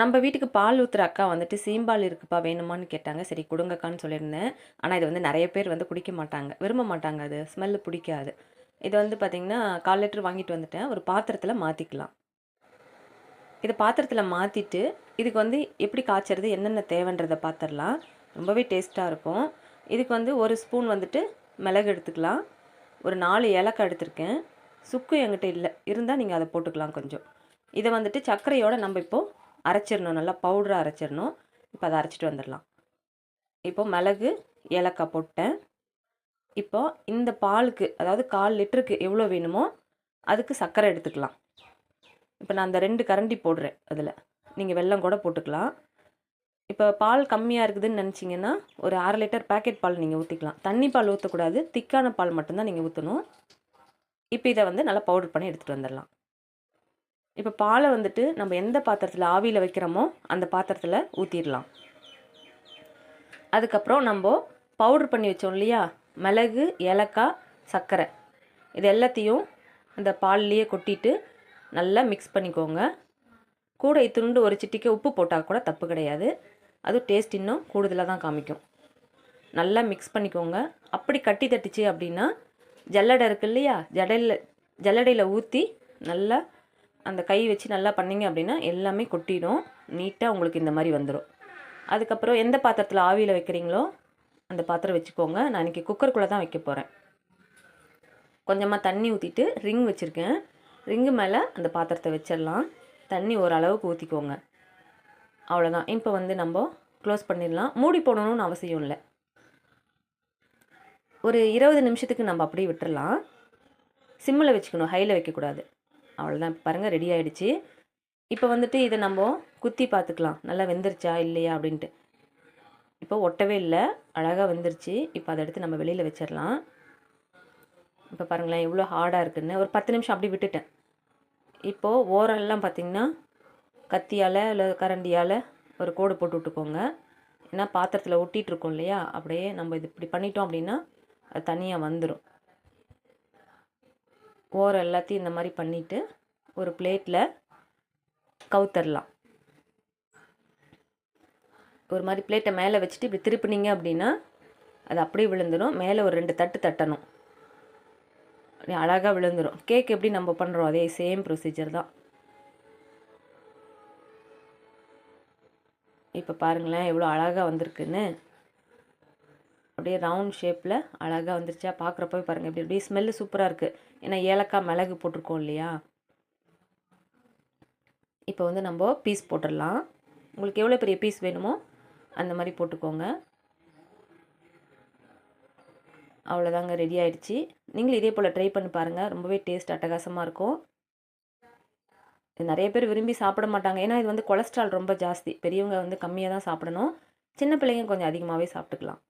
நம்ம வீட்டுக்கு பால் ஊத்துற அக்கா வந்துட்டு சீம்பால் இருக்குப்பா வேணுமான்னு கேட்டாங்க. சரி கொடுங்கக்கான்னு சொல்லியிருந்தேன். ஆனால் இது வந்து நிறைய பேர் வந்து குடிக்க மாட்டாங்க. விரும்ப மாட்டாங்க அது. ஸ்மெல்லு பிடிக்காது. இது வந்து பார்த்திங்கன்னா கால் லிட்டர் வாங்கிட்டு வந்துட்டேன். ஒரு பாத்திரத்தில் மாற்றிக்கலாம் இதை பாத்திரத்தில் மாற்றிட்டு இதுக்கு வந்து எப்படி காய்ச்சறது என்னென்ன தேவைன்றதை பார்த்துடலாம் ரொம்பவே டேஸ்ட்டாக இருக்கும். இதுக்கு வந்து ஒரு ஸ்பூன் வந்துட்டு மிளகு எடுத்துக்கலாம். ஒரு நாலு ஏலக்காய் எடுத்திருக்கேன். சுக்கு என்கிட்ட இல்லை. இருந்தால் நீங்கள் அதை போட்டுக்கலாம் கொஞ்சம். இதை வந்துட்டு சர்க்கரையோட நம்ம இப்போது அரைச்சிடணும் நல்லா பவுடராக அரைச்சிடணும். இப்போ அதை அரைச்சிட்டு வந்துடலாம். இப்போ மிளகு ஏலக்காய் போட்டேன். இப்போது இந்த பாலுக்கு அதாவது கால் லிட்டருக்கு எவ்வளோ வேணுமோ அதுக்கு சர்க்கரை எடுத்துக்கலாம். இப்போ நான் அந்த ரெண்டு கரண்டி போடுறேன் அதில். நீங்கள் வெல்லம் கூட போட்டுக்கலாம். இப்போ பால் கம்மியாக இருக்குதுன்னு நினச்சிங்கன்னா ஒரு அரை லிட்டர் பேக்கெட் பால் நீங்கள் ஊற்றிக்கலாம் தண்ணி பால் ஊற்றக்கூடாது திக்கான பால் மட்டும்தான் நீங்கள் ஊற்றணும் இப்போ இதை வந்து நல்லா பவுடர் பண்ணி எடுத்துகிட்டு வந்துடலாம். இப்போ பாலை வந்துட்டு நம்ம எந்த பாத்திரத்தில் ஆவியில் வைக்கிறோமோ அந்த பாத்திரத்தில் ஊற்றிடலாம் அதுக்கப்புறம் நம்ம பவுடர் பண்ணி வச்சோம் இல்லையா? மிளகு ஏலக்காய் சர்க்கரை. இது எல்லாத்தையும் அந்த பால்லையே கொட்டிட்டு நல்லா மிக்ஸ் பண்ணிக்கோங்க. கூட இத்துண்டு ஒரு சிட்டிக்கு உப்பு போட்டால் கூட தப்பு கிடையாது. அது டேஸ்ட் இன்னும் கூடுதலாக தான் காமிக்கும். நல்லா மிக்ஸ் பண்ணிக்கோங்க. அப்படி கட்டி தட்டுச்சு அப்படின்னா ஜல்லடை இருக்கு இல்லையா? ஜடையில் ஜல்லடையில் ஊற்றி நல்லா அந்த கை வச்சு நல்லா பண்ணிங்க அப்படின்னா எல்லாமே கொட்டிடும். நீட்டாக உங்களுக்கு இந்த மாதிரி வந்துடும் அதுக்கப்புறம் எந்த பாத்திரத்தில் ஆவியில் வைக்கிறீங்களோ அந்த பாத்திரம் வச்சுக்கோங்க. நான் இன்றைக்கி குக்கருக்குள்ளே தான் வைக்க போகிறேன் கொஞ்சமாக தண்ணி ஊற்றிட்டு ரிங் வச்சுருக்கேன். ரிங்கு மேலே அந்த பாத்திரத்தை வச்சிடலாம். தண்ணி ஓரளவுக்கு ஊற்றிக்கோங்க அவ்வளோதான் இப்போ வந்து நம்ம க்ளோஸ் பண்ணிடலாம். மூடி போடணும்னு அவசியம் இல்லை. ஒரு இருபது நிமிஷத்துக்கு நம்ம அப்படியே விட்டுறலாம். சிம்மில் வச்சுக்கணும். ஹையில் வைக்கக்கூடாது. அவ்வளோதான் பாருங்கள் ரெடி ஆகிடுச்சு இப்போ வந்துட்டு இதை நம்ம குத்தி பார்த்துக்கலாம். நல்லா வெந்துருச்சா இல்லையா அப்படின்ட்டு. இப்போ ஒட்டவே இல்லை. அழகாக வெந்துருச்சு. இப்போ அதை எடுத்து நம்ம வெளியில் வச்சிடலாம். இப்போ பாருங்களேன் எவ்வளோ ஹார்டாக இருக்குன்னு. ஒரு பத்து நிமிஷம் அப்படி விட்டுட்டேன். இப்போது ஓரெல்லாம் பார்த்திங்கன்னா கத்தியால் இல்லை கரண்டியால் ஒரு கோடு போட்டு விட்டுக்கோங்க. ஏன்னா பாத்திரத்தில் ஒட்டிகிட்ருக்கோம் இல்லையா? அப்படியே நம்ம இது இப்படி பண்ணிட்டோம் அப்படின்னா அது தனியாக வந்துடும் ஓரம் எல்லாத்தையும் இந்த மாதிரி பண்ணிவிட்டு ஒரு பிளேட்டில் கவுத்தரலாம். ஒரு மாதிரி பிளேட்டை மேலே வச்சுட்டு இப்படி திருப்பினீங்க அப்படின்னா அது அப்படியே விழுந்துடும் மேலே ஒரு ரெண்டு தட்டு தட்டணும். அழகாக விழுந்துடும் கேக் எப்படி நம்ம பண்ணுறோம் அதே சேம் ப்ரொசீஜர் தான். இப்போ பாருங்களேன் எவ்வளோ அழகாக வந்திருக்குன்னு. அப்படியே ரவுண்ட் ஷேப்பில் அழகாக வந்துருச்சா. பார்க்குறப்போ பாருங்கள் இப்படி அப்படியே ஸ்மெல்லு சூப்பராக இருக்குது ஏன்னா ஏலக்காய் மிளகு போட்டிருக்கோம் இல்லையா? இப்போ வந்து நம்ம பீஸ் போட்டுடலாம். உங்களுக்கு எவ்வளோ பெரிய பீஸ் வேணுமோ அந்த மாதிரி போட்டுக்கோங்க. அவ்வளோதாங்க ரெடி ஆயிடுச்சு. நீங்களும் இதே போல் ட்ரை பண்ணி பாருங்கள் ரொம்பவே டேஸ்ட் அட்டகாசமாக இருக்கும். இது நிறைய பேர் விரும்பி சாப்பிட மாட்டாங்க. ஏன்னா இது வந்து கொலஸ்ட்ரால் ரொம்ப ஜாஸ்தி. பெரியவங்க வந்து கம்மியாக தான் சாப்பிடணும். சின்ன பிள்ளைங்க கொஞ்சம் அதிகமாகவே சாப்பிட்டுக்கலாம்.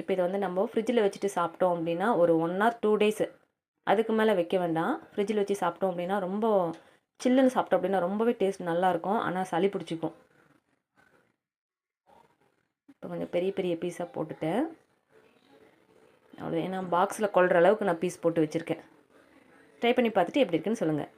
இப்போ இதை வந்து நம்ம ஃப்ரிட்ஜில் வச்சுட்டு சாப்பிட்டோம் அப்படின்னா ஒரு ஒன் ஆர் டூ டேஸ் அதுக்கு மேலே வைக்க வேண்டாம். ஃப்ரிட்ஜில் வச்சு சாப்பிட்டோம் அப்படின்னா ரொம்ப சில்லுன்னு சாப்பிட்டோம் அப்படின்னா ரொம்பவே டேஸ்ட் நல்லாயிருக்கும். ஆனால் சளி பிடிச்சிக்கும். இப்போ கொஞ்சம் பெரிய பெரிய பீஸாக போட்டுட்டேன். அவ்வளோ ஏன்னா பாக்ஸில் கொள்கிற அளவுக்கு நான் பீஸ் போட்டு வச்சுருக்கேன். ட்ரை பண்ணி பார்த்துட்டு எப்படி இருக்குன்னு சொல்லுங்கள்